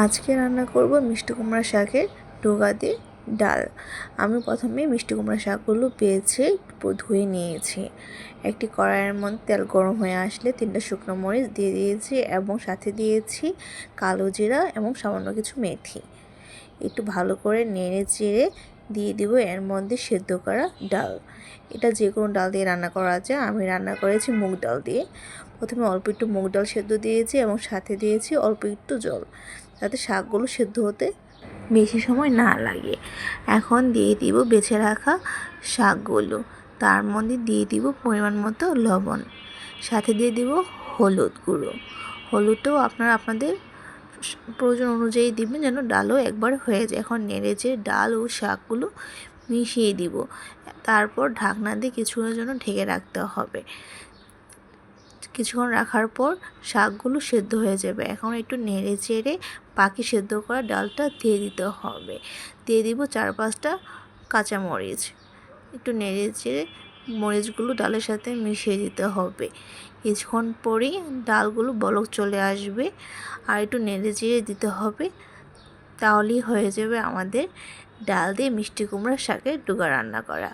আজকে রান্না করব মিষ্টি কুমড়া শাকের ডোগা দিয়ে ডাল। আমি প্রথমে মিষ্টি কুমড়া শাকগুলো বেছে ধুয়ে নিয়েছি। একটি কড়াইয়ের মধ্যে তেল গরম হয়ে আসলে তিনটা শুকনো মরিচ দিয়ে দিয়েছি এবং সাথে দিয়েছি কালো জিরা এবং সামান্য কিছু মেথি। একটু ভালো করে নেড়ে চেড়ে দিয়ে দিব এর মধ্যে সেদ্ধ করা ডাল। এটা যে কোনো ডাল দিয়ে রান্না করা যায়। আমি রান্না করেছি মুগ ডাল দিয়ে। প্রথমে অল্প একটু মুগ ডাল সেদ্ধ দিয়েছি এবং সাথে দিয়েছি অল্প একটু জল। যাতে শাকগুলো সেদ্ধ হতে বেশি সময় না লাগে। এখন দিয়ে দিব বেছে রাখা শাকগুলো। তার মধ্যে দিয়ে দিব পরিমাণ মতো লবণ। সাথে দিয়ে দিব হলুদ গুঁড়ো। হলুদটাও আপনারা আপনাদের প্রয়োজন অনুযায়ী দিবেন যেন ডালও একবার হয়ে যায়। এখন নেড়ে যে ডাল ও শাকগুলো মিশিয়ে দিব। তারপর ঢাকনা দিয়ে কিছুক্ষণের জন্য ঢেকে রাখতে হবে। কিছুক্ষণ রাখার পর শাকগুলো সেদ্ধ হয়ে যাবে। এখন একটু নেড়ে চেড়ে পাখি সেদ্ধ করা ডালটা দিয়ে দিতে হবে। দিয়ে দিব চার পাঁচটা কাঁচামরিচ। একটু নেড়ে চেড়ে মরিচগুলো ডালের সাথে মিশিয়ে দিতে হবে। কিছুক্ষণ পরেই ডালগুলো বলক চলে আসবে। আর একটু নেড়ে চেড়ে দিতে হবে। তাহলেই হয়ে যাবে আমাদের ডাল দিয়ে মিষ্টি কুমড়ার শাকের ডুগা রান্না করা।